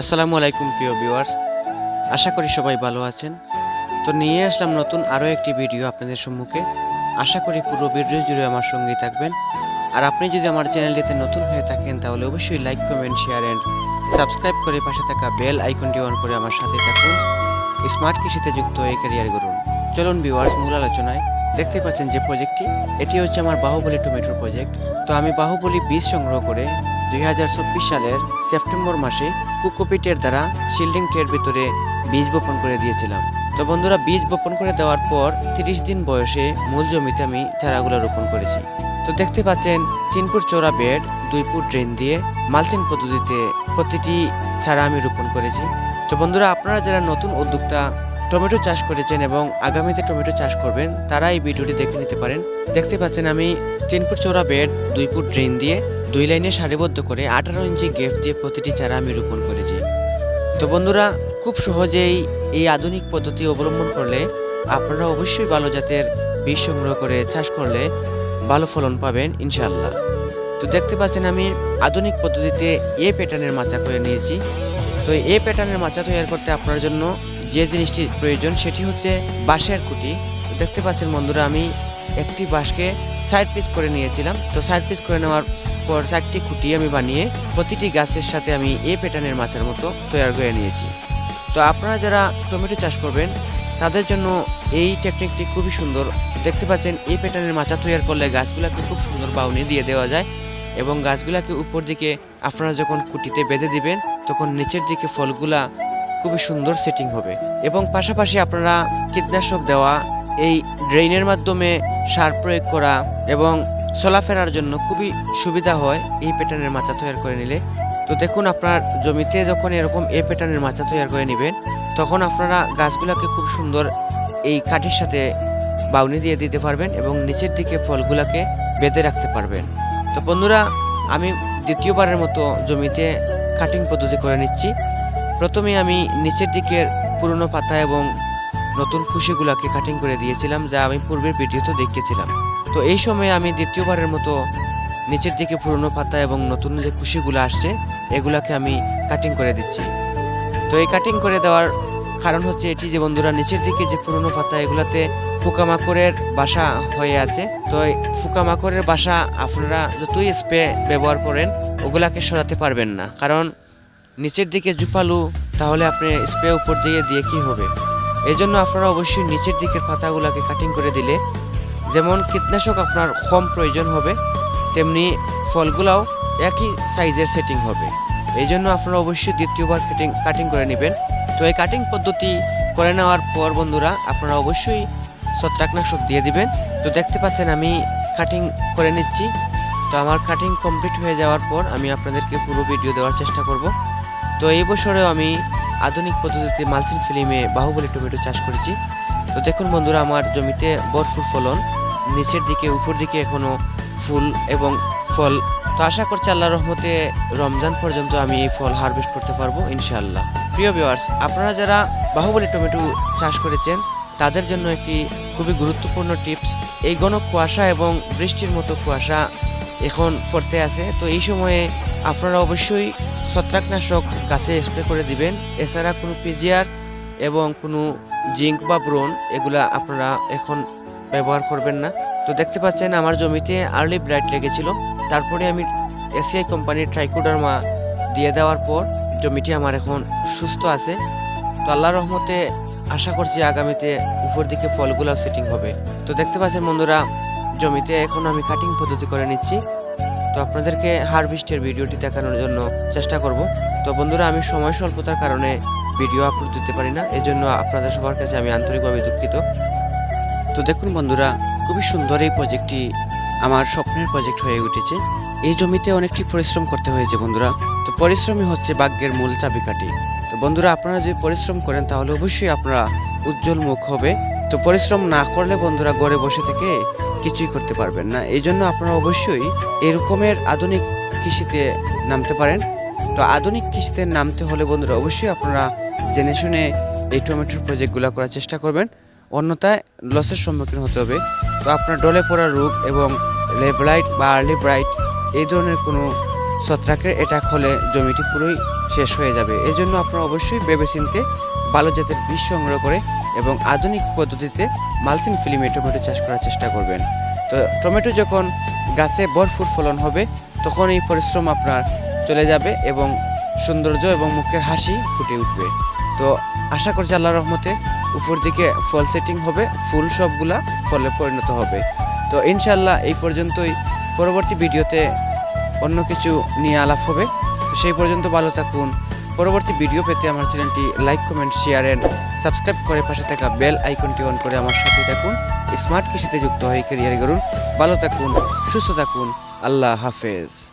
আসসালামু আলাইকুম, প্রিয় ভিউয়ার্স। আশা করি সবাই ভালো আছেন। তো নিয়ে আসলাম নতুন আরও একটি ভিডিও আপনাদের সম্মুখে। আশা করি পুরো ভিডিও জুড়ে আমার সঙ্গেই থাকবেন। আর আপনি যদি আমার চ্যানেলটিতে নতুন হয়ে থাকেন, তাহলে অবশ্যই like, comment, share and subscribe করে পাশে থাকা বেল আইকনটি অন করে আমার সাথে থাকুন। স্মার্ট কৃষিতে যুক্ত হয়ে ক্যারিয়ার করুন চলুন ভিউয়ার্স, মূল আলোচনায় দেখতে পাচ্ছেন যে প্রজেক্টটি, এটি হচ্ছে আমার বাহুবলী টমেটোর প্রজেক্ট। তো আমি বাহুবলী বীজ সংগ্রহ করে দুই হাজার চব্বিশ সালের সেপ্টেম্বর মাসে কুকোপিটের দ্বারা শিল্ডিং ট্রের ভিতরে বীজ বপন করে দিয়েছিলাম। তো বন্ধুরা, বীজ বপন করে দেওয়ার পর তিরিশ দিন বয়সে মূল জমিতে আমি চারাগুলো রোপণ করেছি। তো দেখতে পাচ্ছেন, তিন ফুট চওড়া বেড, দুই ফুট ড্রেন দিয়ে মালচিং পদ্ধতিতে প্রতিটি চারা আমি রোপণ করেছি। তো বন্ধুরা, আপনারা যারা নতুন উদ্যোক্তা, টমেটো চাষ করেছেন এবং আগামীতে টমেটো চাষ করবেন, তারা এই ভিডিওটি দেখে নিতে পারেন। দেখতে পাচ্ছেন আমি তিন ফুট চওড়া বেড, দুই ফুট ড্রেন দিয়ে দুই লাইনে সারিবদ্ধ করে আঠারো ইঞ্চি গেপ দিয়ে প্রতিটি চারা আমি রোপণ করেছি। তো বন্ধুরা, খুব সহজেই এই আধুনিক পদ্ধতি অবলম্বন করলে আপনারা অবশ্যই ভালো জাতের বীজ সংগ্রহ করে চাষ করলে ভালো ফলন পাবেন ইনশাল্লাহ তো দেখতে পাচ্ছেন আমি আধুনিক পদ্ধতিতে এ প্যাটার্নের মাচা করে নিয়েছি। তো এ প্যাটার্নের মাচা তৈরি করতে আপনার জন্য যে জিনিসটি প্রয়োজন সেটি হচ্ছে বাঁশের কুটি দেখতে পাচ্ছেন বন্ধুরা, আমি একটি বাঁশকে সাইড পিস করে নিয়েছিলাম। তো সাইড পিস করে নেওয়ার পর চারটি খুঁটি আমি বানিয়ে প্রতিটি গাছের সাথে আমি এ প্যাটার্নের মাছের মতো তৈরি করে নিয়েছি। তো আপনারা যারা টমেটো চাষ করবেন, তাদের জন্য এই টেকনিকটি খুবই সুন্দর। দেখতে পাচ্ছেন এই প্যাটার্নের মাচা তৈরি করলে গাছগুলোকে খুব সুন্দর বাউনি দিয়ে দেওয়া যায় এবং গাছগুলোকে উপর দিকে আপনারা যখন কুটিতে বেঁধে দিবেন, তখন নিচের দিকে ফলগুলা খুবই সুন্দর সেটিং হবে। এবং পাশাপাশি আপনারা কীটনাশক দেওয়া, এই ড্রেইনের মাধ্যমে সার প্রয়োগ করা এবং চলাফেরার জন্য খুবই সুবিধা হয় এই প্যাটার্নের মাচা তৈরি করে নিলে। তো দেখুন আপনার জমিতে যখন এরকম এই প্যাটার্নের মাচা তৈরি করে নেবেন, তখন আপনারা গাছগুলোকে খুব সুন্দর এই কাঠির সাথে বাউনি দিয়ে দিতে পারবেন এবং নিচের দিকে ফলগুলোকে বেঁধে রাখতে পারবেন। তো বন্ধুরা, আমি দ্বিতীয়বারের মতো জমিতে কাটিং পদ্ধতি করে নিচ্ছি। প্রথমে আমি নিচের দিকের পুরনো পাতা এবং নতুন খুশিগুলোকে কাটিং করে দিয়েছিলাম, যা আমি পূর্বের ভিডিওতে দেখিয়েছিলাম তো এই সময় আমি দ্বিতীয়বারের মতো নিচের দিকে পুরনো পাতা এবং নতুন যে খুশিগুলো আসছে, এগুলাকে আমি কাটিং করে দিচ্ছি। তো এই কাটিং করে দেওয়ার কারণ হচ্ছে এটি যে বন্ধুরা, নিচের দিকে যে পুরনো পাতা, এগুলাতে পোকামাকড়ের বাসা হয়ে আছে। তো এই পোকামাকড়ের বাসা আপনারা যতই স্প্রে ব্যবহার করেন, ওগুলাকে সরাতে পারবেন না। কারণ নিচের দিকে জুপালু, তাহলে আপনি স্প্রে উপর দিয়ে দিয়ে কি হবে? এই জন্য আপনারা অবশ্যই নিচের দিকের পাতাগুলোকে কাটিং করে দিলে যেমন কীটনাশক আপনার কম প্রয়োজন হবে, তেমনি ফলগুলাও একই সাইজের সেটিং হবে। এই জন্য আপনারা অবশ্যই দ্বিতীয়বার কাটিং কাটিং করে নেবেন। তো এই কাটিং পদ্ধতি করে নেওয়ার পর বন্ধুরা, আপনারা অবশ্যই ছত্রাকনাশক দিয়ে দিবেন। তো দেখতে পাচ্ছেন আমি কাটিং করে নিচ্ছি। তো আমার কাটিং কমপ্লিট হয়ে যাওয়ার পর আমি আপনাদেরকে পুরো ভিডিও দেওয়ার চেষ্টা করব। তো এই বছরেও আমি আধুনিক পদ্ধতিতে মালচিং ফিল্মে বাহুবলী টমেটো চাষ করেছি। তো দেখুন বন্ধুরা, আমার জমিতে ভরপুর ফলন, নিচের দিকে, উপর দিকে এখনও ফুল এবং ফল। তো আশা করছি আল্লাহ রহমতে রমজান পর্যন্ত আমি এই ফল হারভেস্ট করতে পারব, ইনশাআল্লাহ। প্রিয় ভিউয়ার্স আপনারা যারা বাহুবলী টমেটো চাষ করেছেন, তাদের জন্য একটি খুবই গুরুত্বপূর্ণ টিপস এই ঘন কুয়াশা এবং বৃষ্টির মতো কুয়াশা এখন পড়তে আছে। তো এই সময়ে আপনারা অবশ্যই ছত্রাকনাশক গাছে স্প্রে করে দিবেন। এছাড়া কোনো পিজিআর এবং কোনো জিঙ্ক বা ব্রোন এগুলা আপনারা এখন ব্যবহার করবেন না। তো দেখতে পাচ্ছেন আমার জমিতে আর্লি ব্রাইট লেগেছিল। তারপরে আমি এসিআই কোম্পানির ট্রাইকোডারমা দিয়ে দেওয়ার পর জমিটি আমার এখন সুস্থ আছে। তো আল্লাহ রহমতে আশা করছি আগামীতে উপর দিকে ফলগুলো সেটিং হবে। তো দেখতে পাচ্ছেন বন্ধুরা জমিতে এখন আমি কাটিং পদ্ধতি করে নিচ্ছি। তো আপনাদেরকে হারভেস্টের ভিডিওটি দেখানোর জন্য চেষ্টা করব। তো বন্ধুরা, আমি সময় স্বল্পতার কারণে ভিডিও আপলোড দিতে পারি না, এজন্য আপনাদের সবার কাছে আমি আন্তরিকভাবে দুঃখিত। তো দেখুন বন্ধুরা, খুবই সুন্দর এই প্রজেক্টটি আমার স্বপ্নের প্রজেক্ট হয়ে উঠেছে। এই জমিতে অনেকটি পরিশ্রম করতে হয়েছে বন্ধুরা। তো পরিশ্রমই হচ্ছে ভাগ্যের মূল চাবিকাঠি। তো বন্ধুরা, আপনারা যদি পরিশ্রম করেন, তাহলে অবশ্যই আপনারা উজ্জ্বল মুখ হবে। তো পরিশ্রম না করলে বন্ধুরা, ঘরে বসে থেকে কিছুই করতে পারবেন না। এই জন্য আপনারা অবশ্যই এরকমের আধুনিক কৃষিতে নামতে পারেন। তো আধুনিক কৃষিতে নামতে হলে বন্ধুরা অবশ্যই আপনারা জেনে শুনে এই টমেটোর প্রজেক্টগুলো করার চেষ্টা করবেন। অন্যথায় লসের সম্মুখীন হতে হবে। তো আপনার ডলে পড়া রোগ এবং লেবলাইট বা আর্লি ব্রাইট এই ধরনের কোনো ছত্রাকের অ্যাটাক হলে জমিটি পুরোই শেষ হয়ে যাবে। এই জন্য আপনারা অবশ্যই ভেবেচিন্তে ভালো জাতের বীজ সংগ্রহ করে এবং আধুনিক পদ্ধতিতে মালচিং ফিলিমে টমেটো চাষ করার চেষ্টা করবেন। তো টমেটো যখন গাছে ভরপুর ফলন হবে, তখন এই পরিশ্রম আপনার চলে যাবে এবং সৌন্দর্য এবং মুখের হাসি ফুটে উঠবে। তো আশা করছি আল্লাহ রহমতে উপর দিকে ফল সেটিং হবে, ফুল সবগুলা ফলে পরিণত হবে। তো ইনশাল্লাহ এই পর্যন্তই। পরবর্তী ভিডিওতে অন্য কিছু নিয়ে আলাপ হবে। তো সেই পর্যন্ত ভালো থাকুন। পরবর্তী ভিডিও পেতে আমার চ্যানেলটি like comment share and subscribe করে পাশে থাকা বেল আইকনটি অন করে আমার সাথে থাকুন। স্মার্ট কৃষিতে যুক্ত হয়ে ক্যারিয়ার করুন ভালো থাকুন, সুস্থ থাকুন। আল্লাহ হাফেজ।